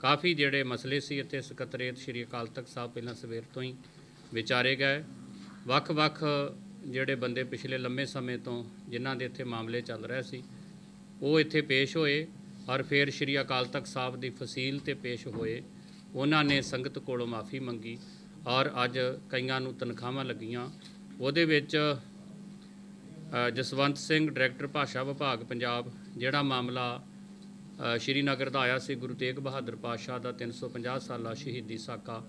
ਕਾਫੀ ਜਿਹੜੇ ਮਸਲੇ ਸੀ ਇੱਥੇ ਸਕੱਤਰੇਤ ਸ਼੍ਰੀ ਅਕਾਲ ਤਖਤ ਸਾਹਿਬ ਪਹਿਲਾਂ ਸਵੇਰ ਤੋਂ ਹੀ ਵਿਚਾਰੇ ਗਏ। ਵੱਖ-ਵੱਖ ਜਿਹੜੇ ਬੰਦੇ ਪਿਛਲੇ ਲੰਮੇ ਸਮੇਂ ਤੋਂ ਜਿਨ੍ਹਾਂ ਦੇ ਇੱਥੇ ਮਾਮਲੇ ਚੱਲ ਰਹੇ ਸੀ, ਉਹ ਇੱਥੇ ਪੇਸ਼ ਹੋਏ ਔਰ ਫਿਰ ਸ਼੍ਰੀ ਅਕਾਲ ਤਖਤ ਸਾਹਿਬ ਦੀ ਫਸੀਲ ਤੇ ਪੇਸ਼ ਹੋਏ। ਉਹਨਾਂ ਨੇ ਸੰਗਤ ਕੋਲੋਂ ਮਾਫੀ ਮੰਗੀ ਔਰ ਅੱਜ ਕਈਆਂ ਨੂੰ ਤਨਖਾਹਾਂ ਲੱਗੀਆਂ। ਉਹਦੇ ਵਿੱਚ ਜਸਵੰਤ ਸਿੰਘ, ਡਾਇਰੈਕਟਰ ਭਾਸ਼ਾ ਵਿਭਾਗ ਪੰਜਾਬ, ਜਿਹੜਾ ਮਾਮਲਾ ਸ਼੍ਰੀਨਗਰ ਦਾ ਆਇਆ ਸੀ ਗੁਰੂ ਤੇਗ ਬਹਾਦਰ ਪਾਤਸ਼ਾਹ ਦਾ 350 ਸਾਲਾ ਸ਼ਹੀਦੀ ਸਾਕਾ।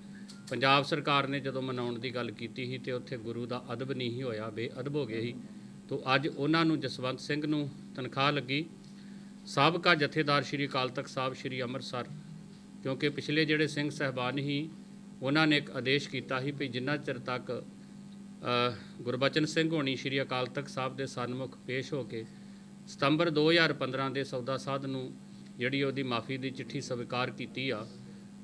ਪੰਜਾਬ ਸਰਕਾਰ ਨੇ ਜਦੋਂ ਮਨਾਉਣ ਦੀ ਗੱਲ ਕੀਤੀ ਸੀ ਤੇ ਉੱਥੇ ਗੁਰੂ ਦਾ ਅਦਬ ਨਹੀਂ ਸੀ ਹੋਇਆ, ਬੇਅਦਬ ਹੋ ਗਏ ਸੀ। ਤੋਂ ਅੱਜ ਉਹਨਾਂ ਨੂੰ ਜਸਵੰਤ ਸਿੰਘ ਨੂੰ ਤਨਖਾਹ ਲੱਗੀ। ਸਾਬਕਾ ਜਥੇਦਾਰ ਸ਼੍ਰੀ ਅਕਾਲ ਤਖਤ ਸਾਹਿਬ, ਸ਼੍ਰੀ ਅੰਮ੍ਰਿਤਸਰ, ਕਿਉਂਕਿ ਪਿਛਲੇ ਜਿਹੜੇ ਸਿੰਘ ਸਹਿਬਾਨ ਸੀ, ਉਹਨਾਂ ਨੇ ਇੱਕ ਆਦੇਸ਼ ਕੀਤਾ ਸੀ ਵੀ ਜਿੰਨਾ ਚਿਰ ਤੱਕ ਗੁਰਬਚਨ ਸਿੰਘ ਹੋਣੀ ਸ਼੍ਰੀ ਅਕਾਲ ਤਖਤ ਸਾਹਿਬ ਦੇ ਸਨਮੁਖ ਪੇਸ਼ ਹੋ ਕੇ ਸਤੰਬਰ 2015 ਦੇ ਸੌਦਾ ਸਾਧ ਨੂੰ ਜਿਹੜੀ ਉਹਦੀ ਮਾਫੀ ਦੀ ਚਿੱਠੀ ਸਵੀਕਾਰ ਕੀਤੀ ਆ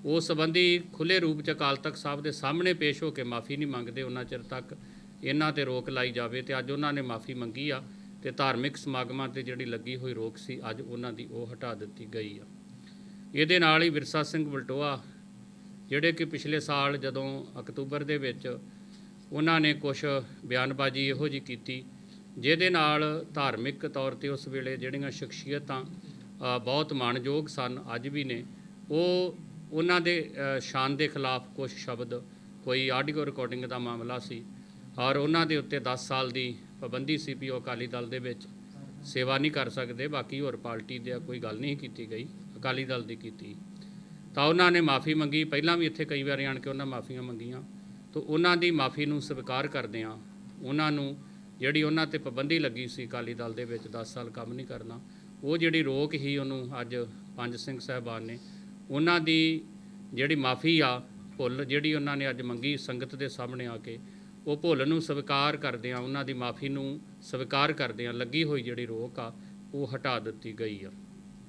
ਉਸ ਸੰਬੰਧੀ ਖੁੱਲੇ ਰੂਪ ਚ ਅਕਾਲ ਤਖਤ ਸਾਹਿਬ ਦੇ ਸਾਹਮਣੇ ਪੇਸ਼ ਹੋ ਕੇ ਮਾਫੀ ਨਹੀਂ ਮੰਗਦੇ, ਉਹਨਾਂ ਚਿਰ ਤੱਕ ਇਹਨਾਂ ਤੇ ਰੋਕ ਲਾਈ ਜਾਵੇ ਤੇ ਅੱਜ ਉਹਨਾਂ ਨੇ ਮਾਫੀ ਮੰਗੀ ਆ ਤੇ ਧਾਰਮਿਕ ਸਮਾਗਮਾਂ ਤੇ ਜਿਹੜੀ ਲੱਗੀ ਹੋਈ ਰੋਕ ਸੀ, ਅੱਜ ਉਹਨਾਂ ਦੀ ਉਹ ਹਟਾ ਦਿੱਤੀ ਗਈ ਆ। ਇਹਦੇ ਨਾਲ ਹੀ ਵਿਰਸਾ ਸਿੰਘ ਬਲਟੋਆ ਜਿਹੜੇ ਕਿ ਪਿਛਲੇ ਸਾਲ ਜਦੋਂ ਅਕਤੂਬਰ ਦੇ ਵਿੱਚ ਉਹਨਾਂ ਨੇ ਕੁਝ ਬਿਆਨਬਾਜ਼ੀ ਇਹੋ ਜੀ ਕੀਤੀ, ਜਿਹਦੇ ਨਾਲ ਧਾਰਮਿਕ ਤੌਰ ਤੇ ਉਸ ਵੇਲੇ ਜਿਹੜੀਆਂ ਸ਼ਖਸੀਅਤਾਂ ਬਹੁਤ ਮਾਣਯੋਗ ਸਨ, ਅੱਜ ਵੀ ਨੇ। ਉਹ ਉਹਨਾਂ ਦੇ ਸ਼ਾਨ ਦੇ ਖਿਲਾਫ ਕੁਝ ਸ਼ਬਦ, ਕੋਈ ਆਡੀਓ ਰਿਕਾਰਡਿੰਗ ਦਾ ਮਾਮਲਾ ਸੀ। ਔਰ ਉਹਨਾਂ ਦੇ ਉੱਤੇ 10 ਸਾਲ ਦੀ ਪਾਬੰਦੀ ਸੀ ਵੀ ਉਹ ਅਕਾਲੀ ਦਲ ਦੇ ਵਿੱਚ ਸੇਵਾ ਨਹੀਂ ਕਰ ਸਕਦੇ, ਬਾਕੀ ਹੋਰ ਪਾਰਟੀ ਦੇ ਕੋਈ ਗੱਲ ਨਹੀਂ ਕੀਤੀ ਗਈ, ਅਕਾਲੀ ਦਲ ਦੀ ਕੀਤੀ। ਤਾਂ ਉਹਨਾਂ ਨੇ ਮਾਫੀ ਮੰਗੀ, ਪਹਿਲਾਂ ਵੀ ਇੱਥੇ ਕਈ ਵਾਰੀ ਆਣ ਕੇ ਉਹਨਾਂ ਮਾਫੀਆਂ ਮੰਗੀਆਂ। ਤਾਂ ਉਹਨਾਂ ਦੀ ਮਾਫੀ ਨੂੰ ਸਵੀਕਾਰ ਕਰਦੇ ਆ ਉਹਨਾਂ ਨੂੰ ਜਿਹੜੀ ਉਹਨਾਂ ਤੇ ਪਾਬੰਦੀ ਲੱਗੀ ਸੀ ਅਕਾਲੀ ਦਲ ਦੇ ਵਿੱਚ 10 ਸਾਲ ਕੰਮ ਨਹੀਂ ਕਰਨਾ ਉਹ ਜਿਹੜੀ ਰੋਕ ਹੀ ਉਹਨੂੰ ਅੱਜ ਪੰਜ ਸਿੰਘ ਸਾਹਿਬਾਨ ਨੇ, ਉਹਨਾਂ ਦੀ ਜਿਹੜੀ ਮਾਫੀ ਆ, ਭੁੱਲ ਜਿਹੜੀ ਉਹਨਾਂ ਨੇ ਅੱਜ ਮੰਗੀ ਸੰਗਤ ਦੇ ਸਾਹਮਣੇ ਆ ਕੇ, ਉਹ ਭੁੱਲ ਨੂੰ ਸਵੀਕਾਰ ਕਰਦੇ ਆ ਉਹਨਾਂ ਦੀ ਮਾਫੀ ਨੂੰ ਸਵੀਕਾਰ ਕਰਦੇ ਆ ਲੱਗੀ ਹੋਈ ਜਿਹੜੀ ਰੋਕ ਆ, ਉਹ ਹਟਾ ਦਿੱਤੀ ਗਈ ਆ।